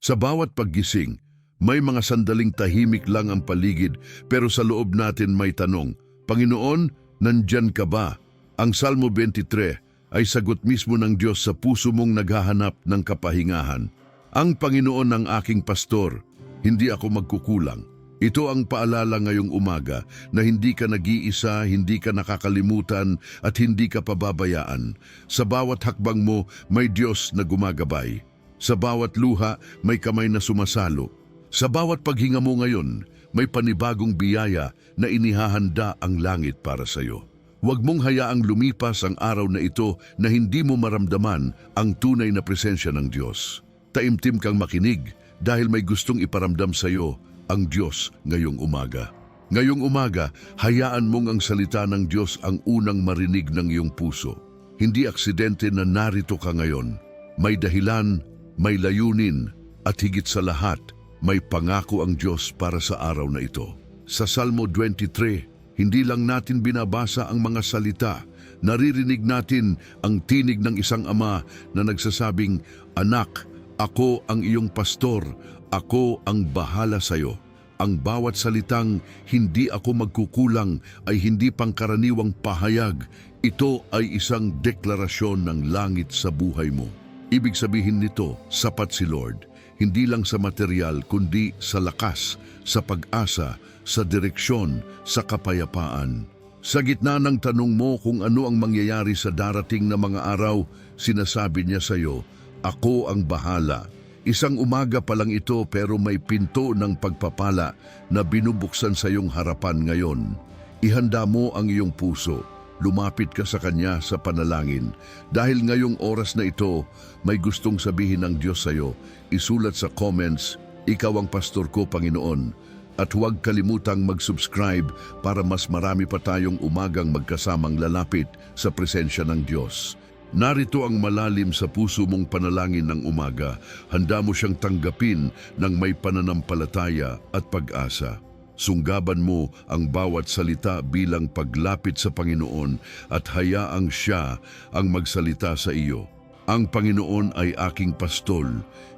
Sa bawat paggising, may mga sandaling tahimik lang ang paligid pero sa loob natin may tanong, Panginoon, nandyan ka ba? Ang Salmo 23 ay sagot mismo ng Diyos sa puso mong naghahanap ng kapahingahan. Ang Panginoon ang aking pastor, hindi ako magkukulang. Ito ang paalala ngayong umaga na hindi ka nag-iisa, hindi ka nakakalimutan at hindi ka pababayaan. Sa bawat hakbang mo, may Diyos na gumagabay. Sa bawat luha, may kamay na sumasalo. Sa bawat paghinga mo ngayon, may panibagong biyaya na inihahanda ang langit para sa iyo. Huwag mong hayaang lumipas ang araw na ito na hindi mo maramdaman ang tunay na presensya ng Diyos. Taimtim kang makinig dahil may gustong iparamdam sa iyo ang Diyos ngayong umaga. Ngayong umaga, hayaan mong ang salita ng Diyos ang unang marinig ng iyong puso. Hindi aksidente na narito ka ngayon. May dahilan, may layunin, at higit sa lahat, may pangako ang Diyos para sa araw na ito. Sa Salmo 23, hindi lang natin binabasa ang mga salita, naririnig natin ang tinig ng isang ama na nagsasabing, Anak, ako ang iyong pastor, ako ang bahala sa iyo. Ang bawat salitang hindi ako magkukulang ay hindi pangkaraniwang pahayag. Ito ay isang deklarasyon ng langit sa buhay mo. Ibig sabihin nito, sapat si Lord, hindi lang sa material kundi sa lakas, sa pag-asa, sa direksyon, sa kapayapaan. Sa gitna ng tanong mo kung ano ang mangyayari sa darating na mga araw, sinasabi niya sa iyo, Ako ang bahala. Isang umaga pa lang ito pero may pinto ng pagpapala na binubuksan sa iyong harapan ngayon. Ihanda mo ang iyong puso. Lumapit ka sa Kanya sa panalangin. Dahil ngayong oras na ito, may gustong sabihin ng Diyos sa iyo. Isulat sa comments, Ikaw ang pastor ko, Panginoon. At huwag kalimutang mag-subscribe para mas marami pa tayong umagang magkasamang lalapit sa presensya ng Diyos. Narito ang malalim sa puso mong panalangin ng umaga. Handa mo siyang tanggapin ng may pananampalataya at pag-asa. Sunggaban mo ang bawat salita bilang paglapit sa Panginoon at hayaang siya ang magsalita sa iyo. Ang Panginoon ay aking pastol,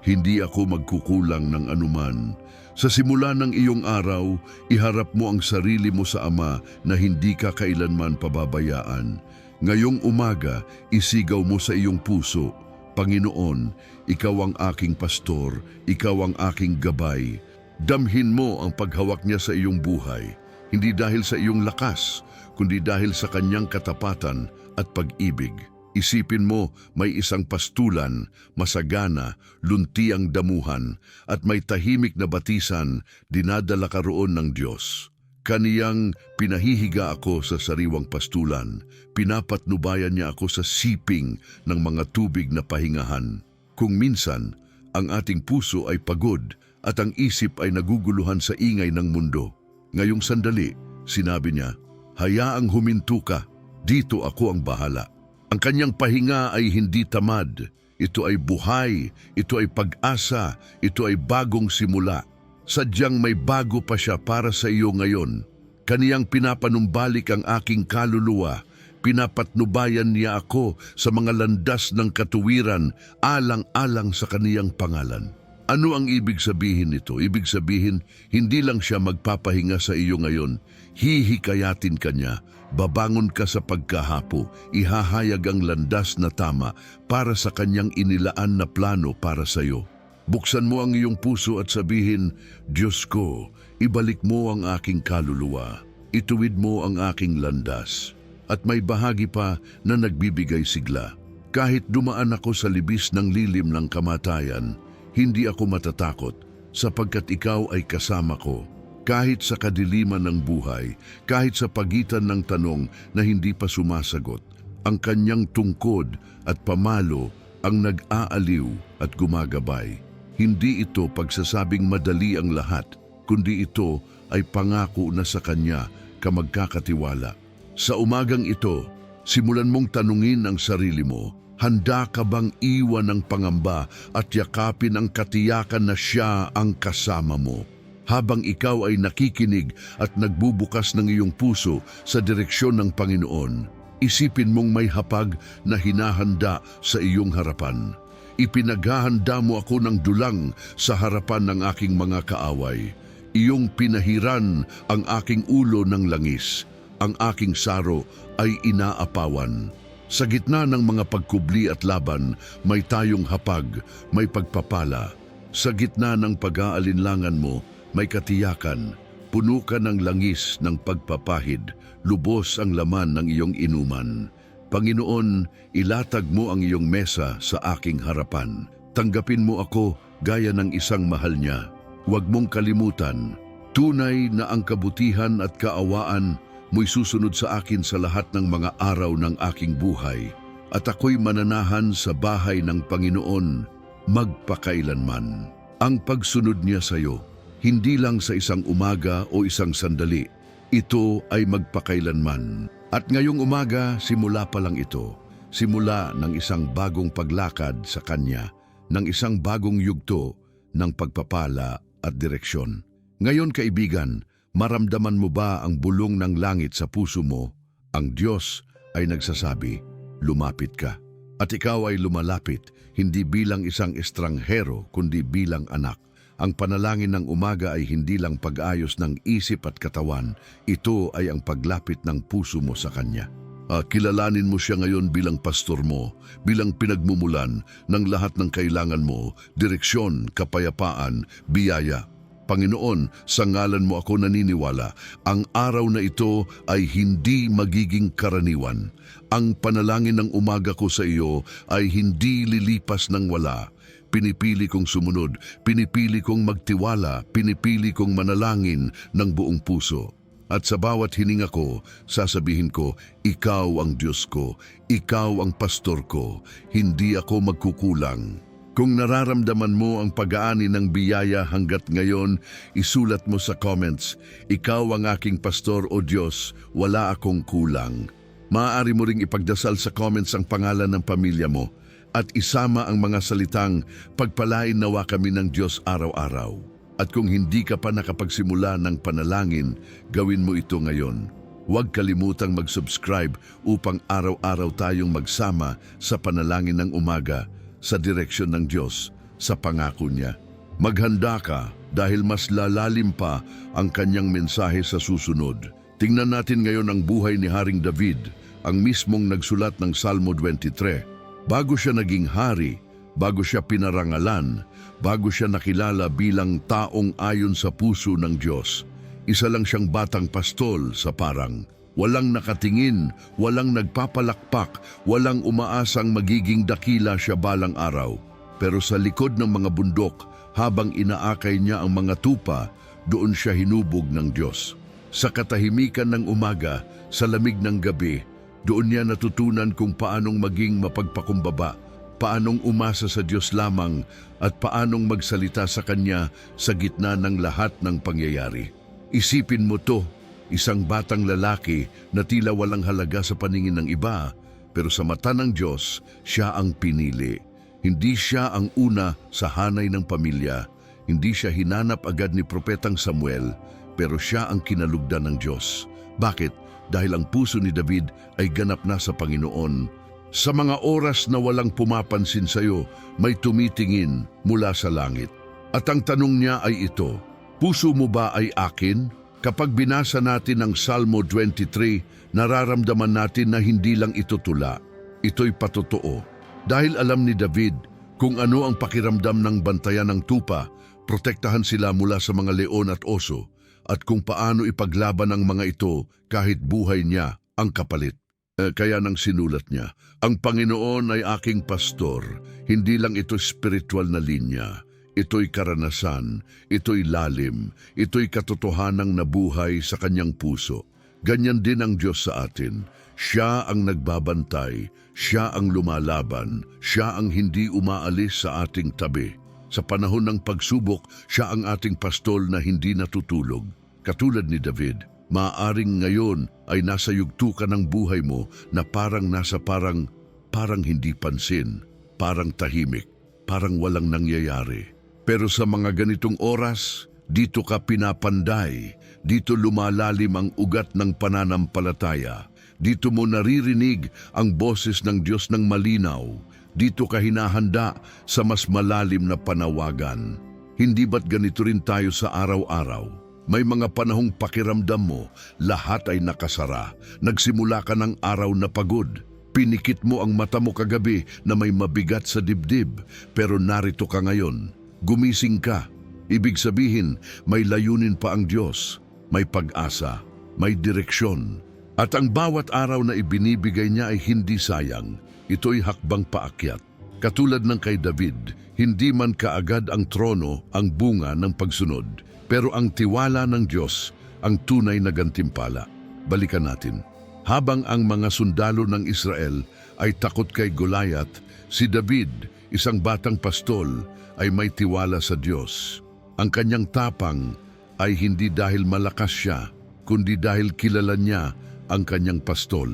hindi ako magkukulang ng anuman. Sa simula ng iyong araw, iharap mo ang sarili mo sa Ama na hindi ka kailanman pababayaan. Ngayong umaga, isigaw mo sa iyong puso, Panginoon, Ikaw ang aking pastor, Ikaw ang aking gabay. Damhin mo ang paghawak niya sa iyong buhay, hindi dahil sa iyong lakas, kundi dahil sa kanyang katapatan at pag-ibig. Isipin mo may isang pastulan, masagana, lunti ang damuhan, at may tahimik na batisan, dinadala ka roon ng Diyos. Kaniyang pinahihiga ako sa sariwang pastulan, pinapatnubayan niya ako sa siping ng mga tubig na pahingahan. Kung minsan, ang ating puso ay pagod at ang isip ay naguguluhan sa ingay ng mundo. Ngayong sandali, sinabi niya, Hayaang huminto ka, dito ako ang bahala. Ang kanyang pahinga ay hindi tamad. Ito ay buhay, ito ay pag-asa, ito ay bagong simula. Sadyang may bago pa siya para sa iyo ngayon. Kaniyang pinapanumbalik ang aking kaluluwa. Pinapatnubayan niya ako sa mga landas ng katuwiran alang-alang sa kaniyang pangalan. Ano ang ibig sabihin nito? Ibig sabihin, hindi lang siya magpapahinga sa iyo ngayon. Hihikayatin ka niya. Babangon ka sa pagkahapo. Ihahayag ang landas na tama para sa kanyang inilaan na plano para sa iyo. Buksan mo ang iyong puso at sabihin, Diyos ko, ibalik mo ang aking kaluluwa. Ituwid mo ang aking landas. At may bahagi pa na nagbibigay sigla. Kahit dumaan ako sa libis ng lilim ng kamatayan, hindi ako matatakot sapagkat ikaw ay kasama ko. Kahit sa kadiliman ng buhay, kahit sa pagitan ng tanong na hindi pa sumasagot, ang kanyang tungkod at pamalo ang nag-aaliw at gumagabay. Hindi ito pagsasabing madali ang lahat, kundi ito ay pangako na sa Kanya ka magkakatiwala. Sa umagang ito, simulan mong tanungin ang sarili mo, handa ka bang iwan ng pangamba at yakapin ang katiyakan na siya ang kasama mo? Habang ikaw ay nakikinig at nagbubukas ng iyong puso sa direksyon ng Panginoon, isipin mong may hapag na hinahanda sa iyong harapan. Ipinaghahanda mo ako ng dulang sa harapan ng aking mga kaaway. Iyong pinahiran ang aking ulo ng langis. Ang aking saro ay inaapawan. Sa gitna ng mga pagkubli at laban, may tayong hapag, may pagpapala. Sa gitna ng pag-aalinlangan mo, may katiyakan. Puno ka ng langis ng pagpapahid, lubos ang laman ng iyong inuman. Panginoon, ilatag mo ang iyong mesa sa aking harapan. Tanggapin mo ako gaya ng isang mahal niya. Huwag mong kalimutan, tunay na ang kabutihan at kaawaan mo'y susunod sa akin sa lahat ng mga araw ng aking buhay. At ako'y mananahan sa bahay ng Panginoon magpakailanman. Ang pagsunod niya sa iyo, hindi lang sa isang umaga o isang sandali, ito ay magpakailanman. At ngayong umaga, simula pa lang ito. Simula ng isang bagong paglakad sa Kanya, ng isang bagong yugto ng pagpapala at direksyon. Ngayon kaibigan, maramdaman mo ba ang bulong ng langit sa puso mo? Ang Diyos ay nagsasabi, lumapit ka. At ikaw ay lumalapit, hindi bilang isang estranghero, kundi bilang anak. Ang panalangin ng umaga ay hindi lang pag-ayos ng isip at katawan, ito ay ang paglapit ng puso mo sa Kanya. Ah, kilalanin mo siya ngayon bilang pastor mo, bilang pinagmumulan ng lahat ng kailangan mo, direksyon, kapayapaan, biyaya. Panginoon, sa ngalan mo ako naniniwala, ang araw na ito ay hindi magiging karaniwan. Ang panalangin ng umaga ko sa iyo ay hindi lilipas ng wala. Pinipili kong sumunod, pinipili kong magtiwala, pinipili kong manalangin ng buong puso. At sa bawat hininga ko, sasabihin ko, Ikaw ang Diyos ko, Ikaw ang pastor ko, hindi ako magkukulang. Kung nararamdaman mo ang pag-aani ng biyaya hanggat ngayon, isulat mo sa comments, Ikaw ang aking pastor o Diyos, wala akong kulang. Maaari mo ring ipagdasal sa comments ang pangalan ng pamilya mo at isama ang mga salitang pagpalain nawa kami ng Diyos araw-araw. At kung hindi ka pa nakapagsimula ng panalangin, gawin mo ito ngayon. Huwag kalimutang mag-subscribe upang araw-araw tayong magsama sa panalangin ng umaga sa direksyon ng Diyos, sa pangako niya. Maghanda ka dahil mas lalalim pa ang kanyang mensahe sa susunod. Tingnan natin ngayon ang buhay ni Haring David, ang mismong nagsulat ng Salmo 23. Bago siya naging hari, bago siya pinarangalan, bago siya nakilala bilang taong ayon sa puso ng Diyos, isa lang siyang batang pastol sa parang. Walang nakatingin, walang nagpapalakpak, walang umaasang magiging dakila siya balang araw. Pero sa likod ng mga bundok, habang inaakay niya ang mga tupa, doon siya hinubog ng Diyos. Sa katahimikan ng umaga, sa lamig ng gabi, doon niya natutunan kung paanong maging mapagpakumbaba, paanong umasa sa Diyos lamang at paanong magsalita sa Kanya sa gitna ng lahat ng pangyayari. Isipin mo to, isang batang lalaki na tila walang halaga sa paningin ng iba, pero sa mata ng Diyos, siya ang pinili. Hindi siya ang una sa hanay ng pamilya, hindi siya hinanap agad ni Propetang Samuel, pero siya ang kinalugdan ng Diyos. Bakit? Dahil ang puso ni David ay ganap na sa Panginoon. Sa mga oras na walang pumapansin sa iyo, may tumitingin mula sa langit. At ang tanong niya ay ito, Puso mo ba ay akin? Kapag binasa natin ang Salmo 23, nararamdaman natin na hindi lang ito tula. Ito'y patotoo. Dahil alam ni David kung ano ang pakiramdam ng bantayan ng tupa, protektahan sila mula sa mga leon at oso, at kung paano ipaglaban ang mga ito kahit buhay niya ang kapalit. Eh, kaya nang sinulat niya, ang Panginoon ay aking pastor, hindi lang ito spiritual na linya. Ito'y karanasan, ito'y lalim, ito'y katotohanang nabuhay sa kanyang puso. Ganyan din ang Diyos sa atin. Siya ang nagbabantay, siya ang lumalaban, siya ang hindi umaalis sa ating tabi. Sa panahon ng pagsubok, siya ang ating pastol na hindi natutulog. Katulad ni David, maaring ngayon ay nasa yugto ka ng buhay mo na parang nasa parang, parang hindi pansin, parang tahimik, parang walang nangyayari. Pero sa mga ganitong oras, dito ka pinapanday, dito lumalalim ang ugat ng pananampalataya, dito mo naririnig ang boses ng Diyos ng malinaw, Dito ka hinahanda sa mas malalim na panawagan. Hindi ba't ganito rin tayo sa araw-araw? May mga panahong pakiramdam mo, lahat ay nakasara. Nagsimula ka ng araw na pagod. Pinikit mo ang mata mo kagabi na may mabigat sa dibdib, pero narito ka ngayon. Gumising ka. Ibig sabihin, may layunin pa ang Diyos. May pag-asa, may direksyon. At ang bawat araw na ibinibigay niya ay hindi sayang. Ito'y hakbang paakyat. Katulad ng kay David, hindi man kaagad ang trono ang bunga ng pagsunod, pero ang tiwala ng Diyos ang tunay na gantimpala. Balikan natin. Habang ang mga sundalo ng Israel ay takot kay Goliath, si David, isang batang pastol, ay may tiwala sa Diyos. Ang kanyang tapang ay hindi dahil malakas siya, kundi dahil kilala niya ang kanyang pastol.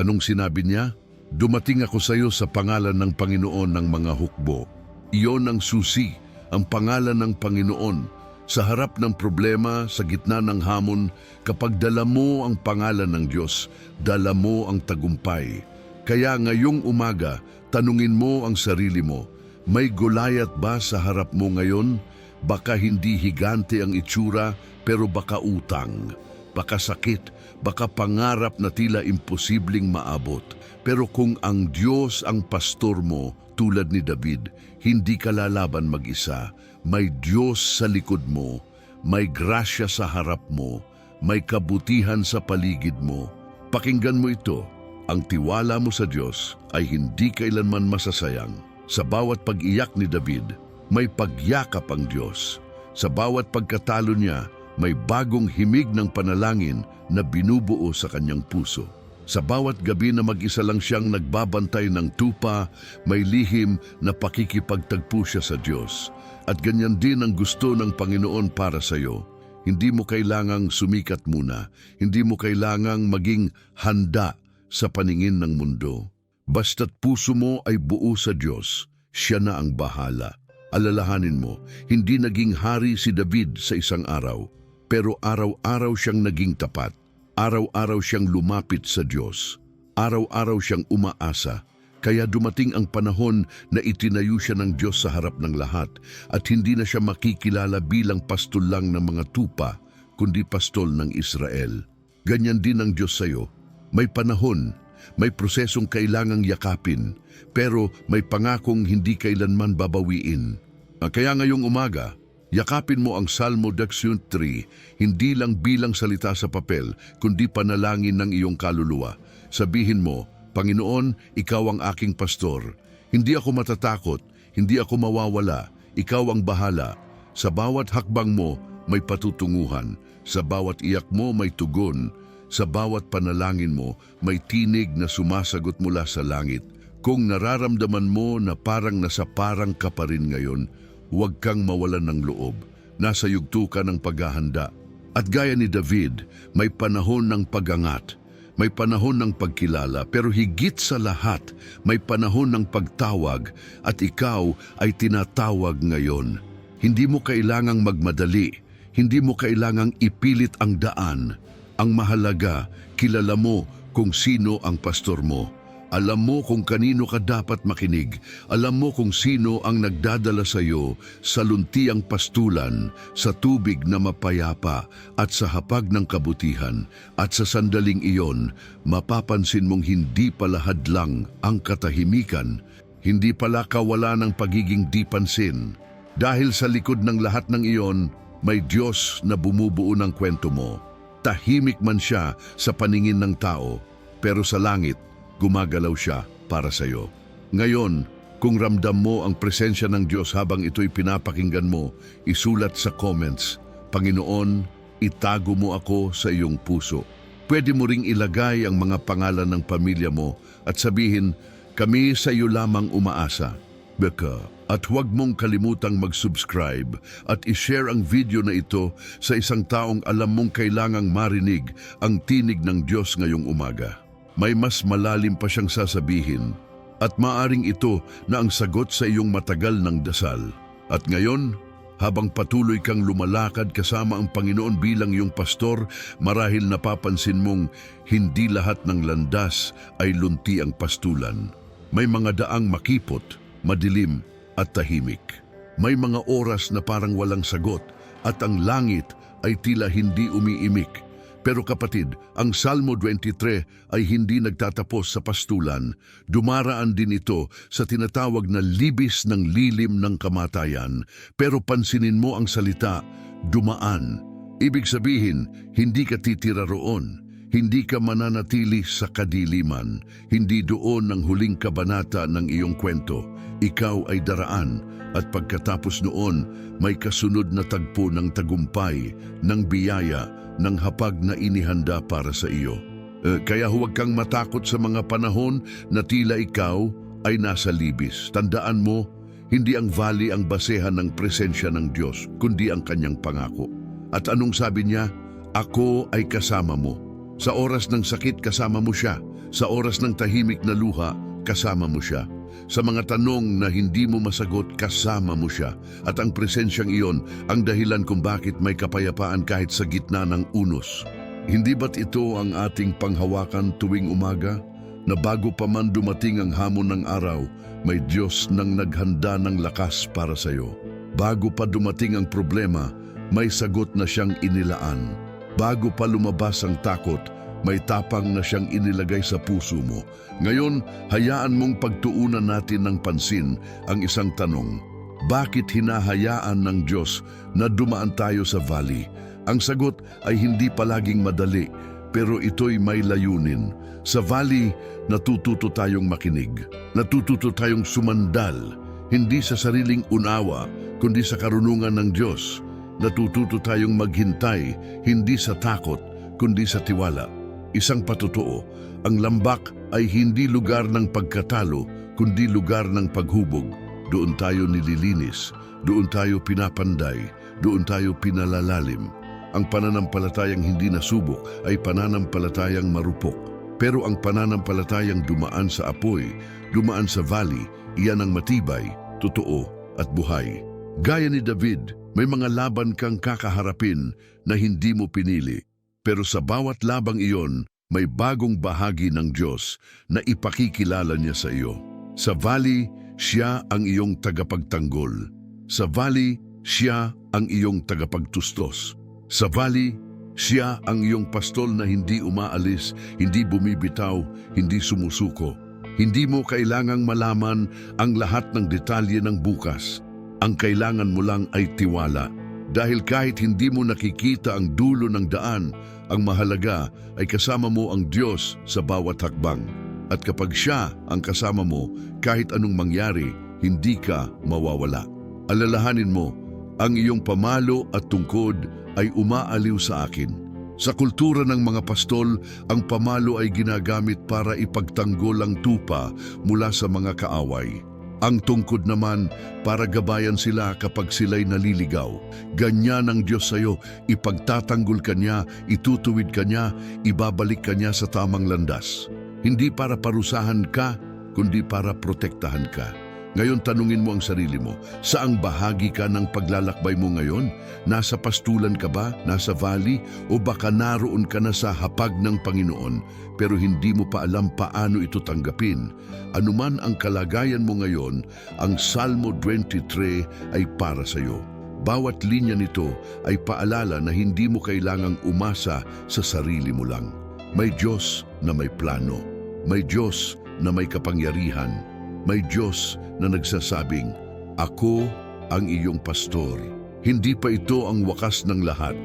Anong sinabi niya? Dumating ako sa iyo sa pangalan ng Panginoon ng mga hukbo. Iyon ang susi, ang pangalan ng Panginoon. Sa harap ng problema, sa gitna ng hamon, kapag dala mo ang pangalan ng Diyos, dala mo ang tagumpay. Kaya ngayong umaga, tanungin mo ang sarili mo, may gulayat ba sa harap mo ngayon? Baka hindi higante ang itsura, pero baka utang. Baka sakit, baka pangarap na tila imposibleng maabot. Pero kung ang Diyos ang pastor mo, tulad ni David, hindi ka lalaban mag-isa. May Diyos sa likod mo, may grasya sa harap mo, may kabutihan sa paligid mo. Pakinggan mo ito, ang tiwala mo sa Diyos ay hindi kailanman masasayang. Sa bawat pag-iyak ni David, may pagyakap ang Diyos. Sa bawat pagkatalo niya, may bagong himig ng panalangin na binubuo sa kanyang puso. Sa bawat gabi na mag-isa lang siyang nagbabantay ng tupa, may lihim na pakikipagtagpo siya sa Diyos. At ganyan din ang gusto ng Panginoon para sa iyo. Hindi mo kailangang sumikat muna. Hindi mo kailangang maging handa sa paningin ng mundo. Basta't puso mo ay buo sa Diyos, siya na ang bahala. Alalahanin mo, hindi naging hari si David sa isang araw, pero araw-araw siyang naging tapat. Araw-araw siyang lumapit sa Diyos. Araw-araw siyang umaasa. Kaya dumating ang panahon na itinayo siya ng Diyos sa harap ng lahat at hindi na siya makikilala bilang pastol lang ng mga tupa, kundi pastol ng Israel. Ganyan din ang Diyos sa iyo. May panahon, may prosesong kailangang yakapin, pero may pangakong hindi kailanman babawiin. Ah, Kaya ngayong umaga, yakapin mo ang Salmo 3, hindi lang bilang salita sa papel, kundi panalangin ng iyong kaluluwa. Sabihin mo, Panginoon, Ikaw ang aking pastor. Hindi ako matatakot, hindi ako mawawala. Ikaw ang bahala. Sa bawat hakbang mo, may patutunguhan. Sa bawat iyak mo, may tugon. Sa bawat panalangin mo, may tinig na sumasagot mula sa langit. Kung nararamdaman mo na parang nasa parang ka pa rin ngayon, huwag kang mawalan ng loob. Nasa yugto ka ng paghahanda. At gaya ni David, may panahon ng pagangat. May panahon ng pagkilala, pero higit sa lahat, may panahon ng pagtawag at ikaw ay tinatawag ngayon. Hindi mo kailangang magmadali. Hindi mo kailangang ipilit ang daan. Ang mahalaga, kilala mo kung sino ang pastor mo. Alam mo kung kanino ka dapat makinig. Alam mo kung sino ang nagdadala sa iyo sa luntiang pastulan, sa tubig na mapayapa at sa hapag ng kabutihan. At sa sandaling iyon, mapapansin mong hindi pala hadlang ang katahimikan, hindi pala kawala ng pagiging di pansin. Dahil sa likod ng lahat ng iyon, may Diyos na bumubuo ng kwento mo. Tahimik man siya sa paningin ng tao, pero sa langit, gumagalaw siya para sa iyo. Ngayon, kung ramdam mo ang presensya ng Diyos habang ito'y pinapakinggan mo, isulat sa comments, Panginoon, itago mo ako sa iyong puso. Pwede mo ring ilagay ang mga pangalan ng pamilya mo at sabihin, kami sa iyo lamang umaasa. Beka, at huwag mong kalimutang mag-subscribe at ishare ang video na ito sa isang taong alam mong kailangang marinig ang tinig ng Diyos ngayong umaga may mas malalim pa siyang sasabihin at maaring ito na ang sagot sa iyong matagal ng dasal. At ngayon, habang patuloy kang lumalakad kasama ang Panginoon bilang iyong pastor, marahil napapansin mong hindi lahat ng landas ay lunti ang pastulan. May mga daang makipot, madilim at tahimik. May mga oras na parang walang sagot at ang langit ay tila hindi umiimik. Pero kapatid, ang Salmo 23 ay hindi nagtatapos sa pastulan. Dumaraan din ito sa tinatawag na libis ng lilim ng kamatayan. Pero pansinin mo ang salita, dumaan. Ibig sabihin, hindi ka titira roon. Hindi ka mananatili sa kadiliman. Hindi doon ang huling kabanata ng iyong kwento. Ikaw ay daraan at pagkatapos noon, may kasunod na tagpo ng tagumpay, ng biyaya, ng hapag na inihanda para sa iyo. Eh, kaya huwag kang matakot sa mga panahon na tila ikaw ay nasa libis. Tandaan mo, hindi ang valley ang basehan ng presensya ng Diyos, kundi ang kanyang pangako. At anong sabi niya? Ako ay kasama mo. Sa oras ng sakit, kasama mo siya. Sa oras ng tahimik na luha, kasama mo siya. Sa mga tanong na hindi mo masagot, kasama mo siya. At ang presensyang iyon ang dahilan kung bakit may kapayapaan kahit sa gitna ng unos. Hindi ba't ito ang ating panghawakan tuwing umaga? Na bago pa man dumating ang hamon ng araw, may Diyos nang naghanda ng lakas para sa iyo. Bago pa dumating ang problema, may sagot na siyang inilaan. Bago pa lumabas ang takot, may tapang na siyang inilagay sa puso mo. Ngayon, hayaan mong pagtuunan natin ng pansin ang isang tanong. Bakit hinahayaan ng Diyos na dumaan tayo sa valley? Ang sagot ay hindi palaging madali, pero ito'y may layunin. Sa valley, natututo tayong makinig. Natututo tayong sumandal, hindi sa sariling unawa, kundi sa karunungan ng Diyos. Natututo tayong maghintay, hindi sa takot, kundi sa tiwala. Isang patotoo, ang lambak ay hindi lugar ng pagkatalo, kundi lugar ng paghubog. Doon tayo nililinis, doon tayo pinapanday, doon tayo pinalalalim. Ang pananampalatayang hindi nasubok ay pananampalatayang marupok. Pero ang pananampalatayang dumaan sa apoy, dumaan sa valley, iyan ang matibay, totoo at buhay. Gaya ni David, may mga laban kang kakaharapin na hindi mo pinili. Pero sa bawat labang iyon, may bagong bahagi ng Diyos na ipakikilala niya sa iyo. Sa valley, siya ang iyong tagapagtanggol. Sa valley, siya ang iyong tagapagtustos. Sa valley, siya ang iyong pastol na hindi umaalis, hindi bumibitaw, hindi sumusuko. Hindi mo kailangang malaman ang lahat ng detalye ng bukas. Ang kailangan mo lang ay tiwala. Dahil kahit hindi mo nakikita ang dulo ng daan, ang mahalaga ay kasama mo ang Diyos sa bawat hakbang. At kapag siya ang kasama mo, kahit anong mangyari, hindi ka mawawala. Alalahanin mo, ang iyong pamalo at tungkod ay umaaliw sa akin. Sa kultura ng mga pastol, ang pamalo ay ginagamit para ipagtanggol ang tupa mula sa mga kaaway. Ang tungkod naman para gabayan sila kapag sila'y naliligaw. Ganyan ang Diyos sa'yo, ipagtatanggol ka niya, itutuwid ka niya, ibabalik ka niya sa tamang landas. Hindi para parusahan ka, kundi para protektahan ka. Ngayon tanungin mo ang sarili mo, saang bahagi ka ng paglalakbay mo ngayon? Nasa pastulan ka ba? Nasa valley? O baka naroon ka na sa hapag ng Panginoon pero hindi mo pa alam paano ito tanggapin? Anuman ang kalagayan mo ngayon, ang Salmo 23 ay para sa iyo. Bawat linya nito ay paalala na hindi mo kailangang umasa sa sarili mo lang. May Diyos na may plano. May Diyos na may kapangyarihan. May Diyos na nagsasabing, Ako ang iyong pastor. Hindi pa ito ang wakas ng lahat.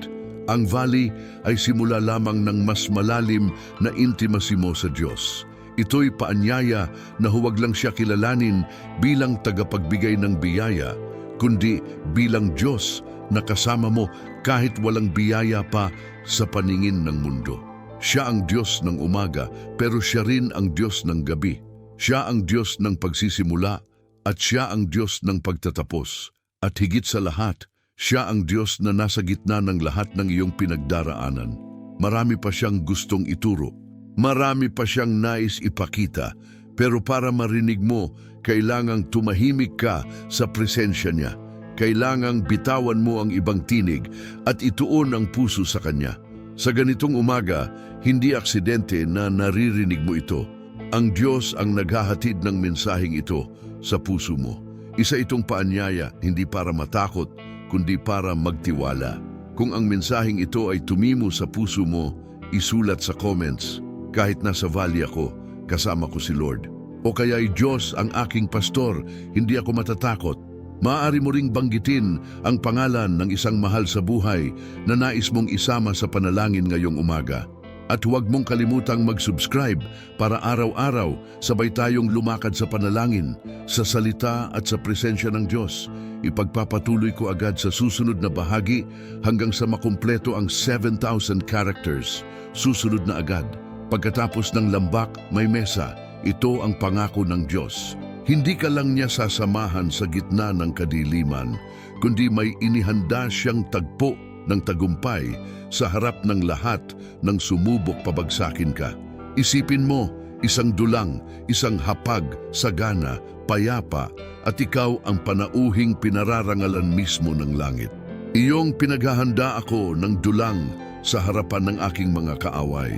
Ang valley ay simula lamang ng mas malalim na intimacy mo sa Diyos. Ito'y paanyaya na huwag lang siya kilalanin bilang tagapagbigay ng biyaya, kundi bilang Diyos na kasama mo kahit walang biyaya pa sa paningin ng mundo. Siya ang Diyos ng umaga, pero siya rin ang Diyos ng gabi. Siya ang Diyos ng pagsisimula at siya ang Diyos ng pagtatapos. At higit sa lahat, siya ang Diyos na nasa gitna ng lahat ng iyong pinagdaraanan. Marami pa siyang gustong ituro. Marami pa siyang nais ipakita. Pero para marinig mo, kailangang tumahimik ka sa presensya niya. Kailangang bitawan mo ang ibang tinig at ituon ang puso sa Kanya. Sa ganitong umaga, hindi aksidente na naririnig mo ito. Ang Diyos ang naghahatid ng mensaheng ito sa puso mo. Isa itong paanyaya, hindi para matakot, kundi para magtiwala. Kung ang mensaheng ito ay tumimo sa puso mo, isulat sa comments, kahit nasa valley ako, kasama ko si Lord. O kaya'y Diyos ang aking pastor, hindi ako matatakot. Maaari mo ring banggitin ang pangalan ng isang mahal sa buhay na nais mong isama sa panalangin ngayong umaga. At huwag mong kalimutang mag-subscribe para araw-araw sabay tayong lumakad sa panalangin, sa salita at sa presensya ng Diyos. Ipagpapatuloy ko agad sa susunod na bahagi hanggang sa makumpleto ang 7,000 characters. Susunod na agad. Pagkatapos ng lambak, may mesa. Ito ang pangako ng Diyos. Hindi ka lang niya sasamahan sa gitna ng kadiliman, kundi may inihanda siyang tagpo ng tagumpay sa harap ng lahat ng sumubok pabagsakin ka. Isipin mo, isang dulang, isang hapag, sagana, payapa, at ikaw ang panauhing pinararangalan mismo ng langit. Iyong pinaghahanda ako ng dulang sa harapan ng aking mga kaaway.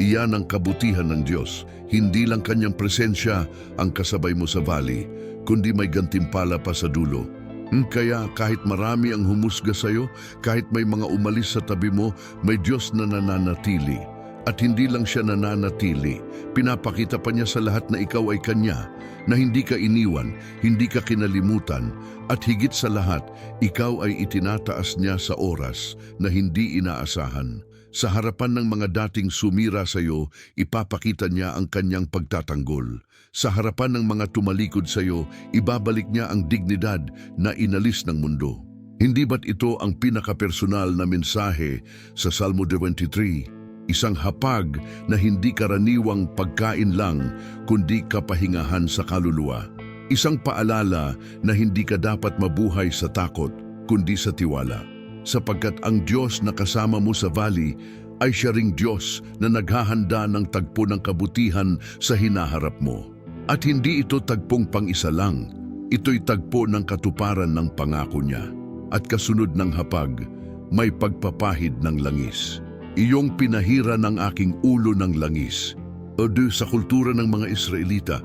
Iyan ang kabutihan ng Diyos. Hindi lang kanyang presensya ang kasabay mo sa valley, kundi may gantimpala pa sa dulo. Hmm, Kaya kahit marami ang humusga sa iyo, kahit may mga umalis sa tabi mo, may Diyos na nananatili. At hindi lang siya nananatili, pinapakita pa niya sa lahat na ikaw ay Kanya, na hindi ka iniwan, hindi ka kinalimutan, at higit sa lahat, ikaw ay itinataas niya sa oras na hindi inaasahan. Sa harapan ng mga dating sumira sa iyo, ipapakita niya ang kanyang pagtatanggol. Sa harapan ng mga tumalikod sa iyo, ibabalik niya ang dignidad na inalis ng mundo. Hindi ba't ito ang pinakapersonal na mensahe sa Salmo 23? Isang hapag na hindi karaniwang pagkain lang, kundi kapahingahan sa kaluluwa. Isang paalala na hindi ka dapat mabuhay sa takot, kundi sa tiwala sapagkat ang Diyos na kasama mo sa valley ay siya ring Diyos na naghahanda ng tagpo ng kabutihan sa hinaharap mo. At hindi ito tagpong pang-isa lang, ito'y tagpo ng katuparan ng pangako niya. At kasunod ng hapag, may pagpapahid ng langis. Iyong pinahira ng aking ulo ng langis. O di sa kultura ng mga Israelita,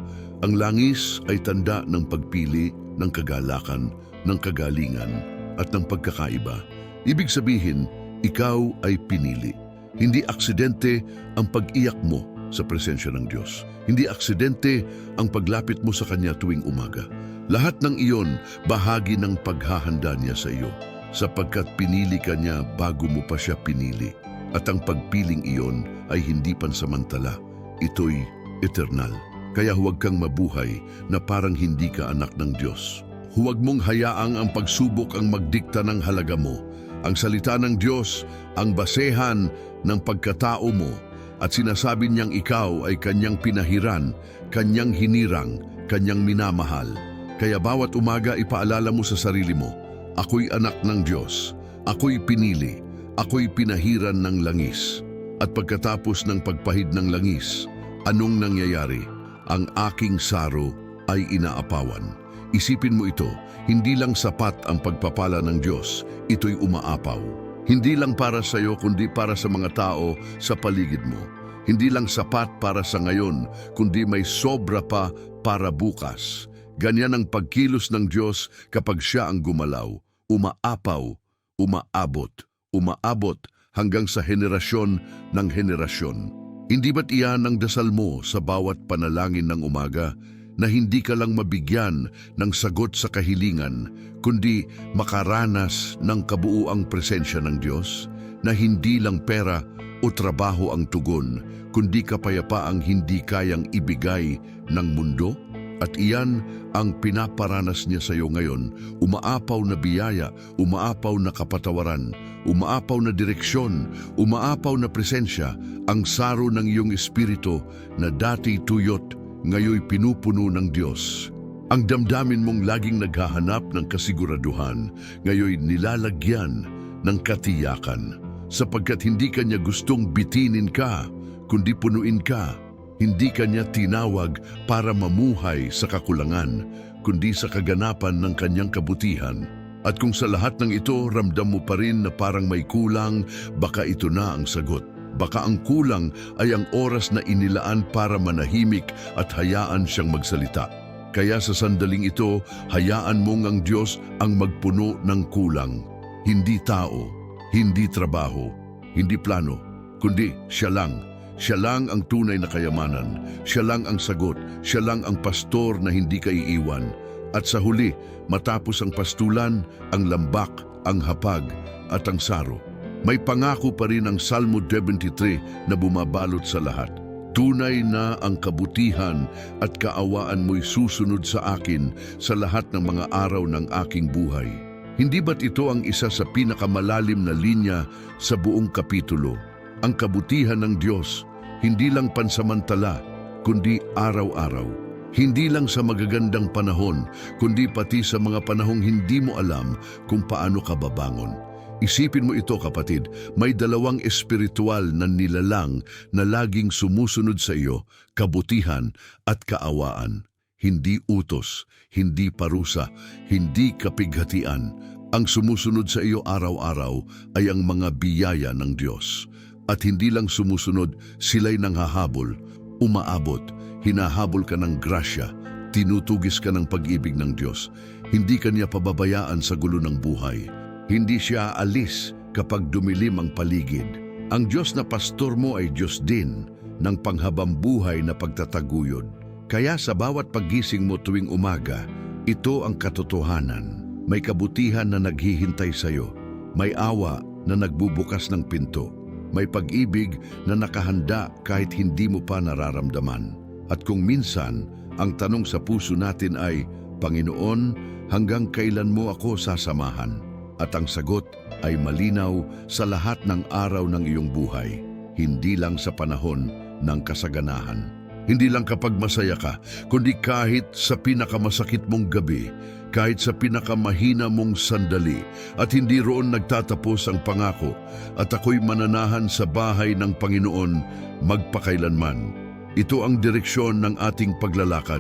ang langis ay tanda ng pagpili, ng kagalakan, ng kagalingan, at ng pagkakaiba. Ibig sabihin, ikaw ay pinili. Hindi aksidente ang pag-iyak mo sa presensya ng Diyos. Hindi aksidente ang paglapit mo sa Kanya tuwing umaga. Lahat ng iyon, bahagi ng paghahanda niya sa iyo, sapagkat pinili ka niya bago mo pa siya pinili. At ang pagpiling iyon ay hindi pansamantala. Ito'y eternal. Kaya huwag kang mabuhay na parang hindi ka anak ng Diyos. Huwag mong hayaang ang pagsubok ang magdikta ng halaga mo. Ang salita ng Diyos ang basehan ng pagkatao mo at sinasabi niyang ikaw ay kanyang pinahiran, kanyang hinirang, kanyang minamahal. Kaya bawat umaga ipaalala mo sa sarili mo, ako'y anak ng Diyos, ako'y pinili, ako'y pinahiran ng langis. At pagkatapos ng pagpahid ng langis, anong nangyayari? Ang aking saro ay inaapawan. Isipin mo ito, hindi lang sapat ang pagpapala ng Diyos, ito'y umaapaw. Hindi lang para sa iyo kundi para sa mga tao sa paligid mo. Hindi lang sapat para sa ngayon, kundi may sobra pa para bukas. Ganyan ang pagkilos ng Diyos kapag siya ang gumalaw. Umaapaw, umaabot, umaabot hanggang sa henerasyon ng henerasyon. Hindi ba't iyan ang dasal mo sa bawat panalangin ng umaga na hindi ka lang mabigyan ng sagot sa kahilingan, kundi makaranas ng kabuuang presensya ng Diyos, na hindi lang pera o trabaho ang tugon, kundi kapayapaang hindi kayang ibigay ng mundo? At iyan ang pinaparanas niya sa iyo ngayon, umaapaw na biyaya, umaapaw na kapatawaran, umaapaw na direksyon, umaapaw na presensya, ang saro ng iyong espiritu na dati tuyot, ngayoy pinupuno ng Diyos. Ang damdamin mong laging naghahanap ng kasiguraduhan, ngayoy nilalagyan ng katiyakan. Sapagkat hindi kanya gustong bitinin ka, kundi punuin ka. Hindi kanya tinawag para mamuhay sa kakulangan, kundi sa kaganapan ng kanyang kabutihan. At kung sa lahat ng ito ramdam mo pa rin na parang may kulang, baka ito na ang sagot. Baka ang kulang ay ang oras na inilaan para manahimik at hayaan siyang magsalita. Kaya sa sandaling ito, hayaan mong ang Diyos ang magpuno ng kulang. Hindi tao, hindi trabaho, hindi plano, kundi siya lang. Siya lang ang tunay na kayamanan. Siya lang ang sagot. Siya lang ang pastor na hindi ka iiwan. At sa huli, matapos ang pastulan, ang lambak, ang hapag, at ang saro. May pangako pa rin ang Salmo 73 na bumabalot sa lahat. Tunay na ang kabutihan at kaawaan mo'y susunod sa akin sa lahat ng mga araw ng aking buhay. Hindi ba't ito ang isa sa pinakamalalim na linya sa buong kapitulo? Ang kabutihan ng Diyos, hindi lang pansamantala, kundi araw-araw. Hindi lang sa magagandang panahon, kundi pati sa mga panahong hindi mo alam kung paano ka babangon. Isipin mo ito kapatid, may dalawang espiritual na nilalang na laging sumusunod sa iyo, kabutihan at kaawaan. Hindi utos, hindi parusa, hindi kapighatian. Ang sumusunod sa iyo araw-araw ay ang mga biyaya ng Diyos. At hindi lang sumusunod, sila'y nanghahabol, umaabot, hinahabol ka ng grasya, tinutugis ka ng pag-ibig ng Diyos. Hindi ka niya pababayaan sa gulo ng buhay. Hindi siya alis kapag dumilim ang paligid. Ang Diyos na pastor mo ay Diyos din ng panghabang buhay na pagtataguyod. Kaya sa bawat paggising mo tuwing umaga, ito ang katotohanan. May kabutihan na naghihintay sa iyo. May awa na nagbubukas ng pinto. May pag-ibig na nakahanda kahit hindi mo pa nararamdaman. At kung minsan, ang tanong sa puso natin ay, Panginoon, hanggang kailan mo ako sasamahan? At ang sagot ay malinaw sa lahat ng araw ng iyong buhay, hindi lang sa panahon ng kasaganahan. Hindi lang kapag masaya ka, kundi kahit sa pinakamasakit mong gabi, kahit sa pinakamahina mong sandali, at hindi roon nagtatapos ang pangako, at ako'y mananahan sa bahay ng Panginoon magpakailanman. Ito ang direksyon ng ating paglalakad.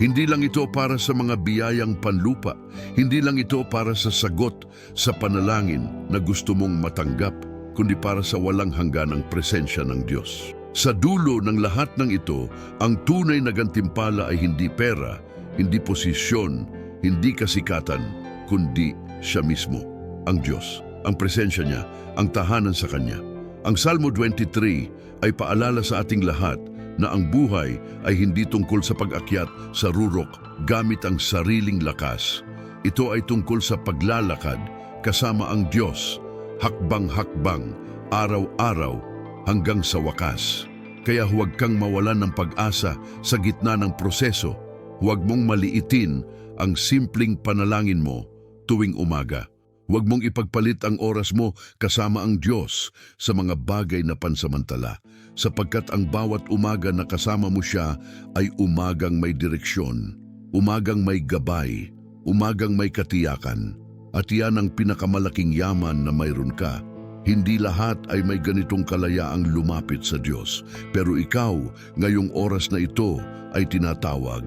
Hindi lang ito para sa mga biyayang panlupa. Hindi lang ito para sa sagot sa panalangin na gusto mong matanggap, kundi para sa walang hangganang presensya ng Diyos. Sa dulo ng lahat ng ito, ang tunay na gantimpala ay hindi pera, hindi posisyon, hindi kasikatan, kundi siya mismo, ang Diyos, ang presensya niya, ang tahanan sa Kanya. Ang Salmo 23 ay paalala sa ating lahat na ang buhay ay hindi tungkol sa pag-akyat sa rurok gamit ang sariling lakas. Ito ay tungkol sa paglalakad kasama ang Diyos, hakbang-hakbang, araw-araw hanggang sa wakas. Kaya huwag kang mawalan ng pag-asa sa gitna ng proseso. Huwag mong maliitin ang simpleng panalangin mo tuwing umaga. Huwag mong ipagpalit ang oras mo kasama ang Diyos sa mga bagay na pansamantala, sapagkat ang bawat umaga na kasama mo siya ay umagang may direksyon, umagang may gabay, umagang may katiyakan. At yan ang pinakamalaking yaman na mayroon ka. Hindi lahat ay may ganitong kalayaang lumapit sa Diyos, pero ikaw, ngayong oras na ito, ay tinatawag.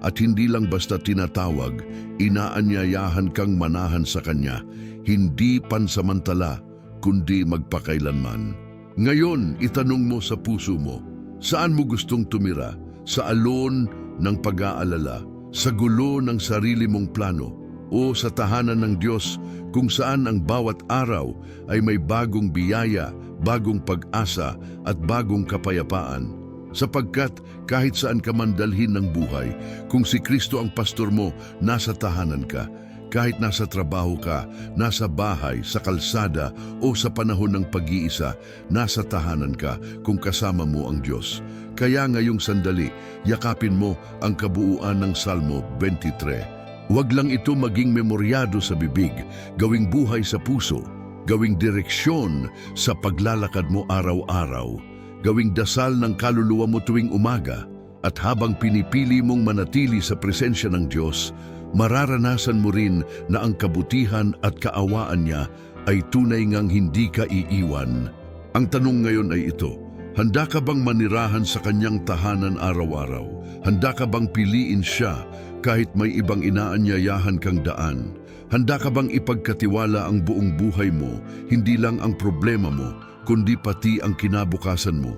At hindi lang basta tinatawag, inaanyayahan kang manahan sa Kanya, hindi pansamantala, kundi magpakailanman. Ngayon, itanong mo sa puso mo, saan mo gustong tumira? Sa alon ng pag-aalala, sa gulo ng sarili mong plano, o sa tahanan ng Diyos kung saan ang bawat araw ay may bagong biyaya, bagong pag-asa at bagong kapayapaan. Sapagkat kahit saan ka man dalhin ng buhay, kung si Kristo ang pastor mo, nasa tahanan ka. Kahit nasa trabaho ka, nasa bahay, sa kalsada o sa panahon ng pag-iisa, nasa tahanan ka kung kasama mo ang Diyos. Kaya ngayong sandali, yakapin mo ang kabuuan ng Salmo 23. Huwag lang ito maging memoryado sa bibig, gawing buhay sa puso, gawing direksyon sa paglalakad mo araw-araw, gawing dasal ng kaluluwa mo tuwing umaga, at habang pinipili mong manatili sa presensya ng Diyos, mararanasan mo rin na ang kabutihan at kaawaan niya ay tunay ngang hindi ka iiwan. Ang tanong ngayon ay ito, handa ka bang manirahan sa kanyang tahanan araw-araw? Handa ka bang piliin siya kahit may ibang inaanyayahan kang daan? Handa ka bang ipagkatiwala ang buong buhay mo, hindi lang ang problema mo, kundi pati ang kinabukasan mo.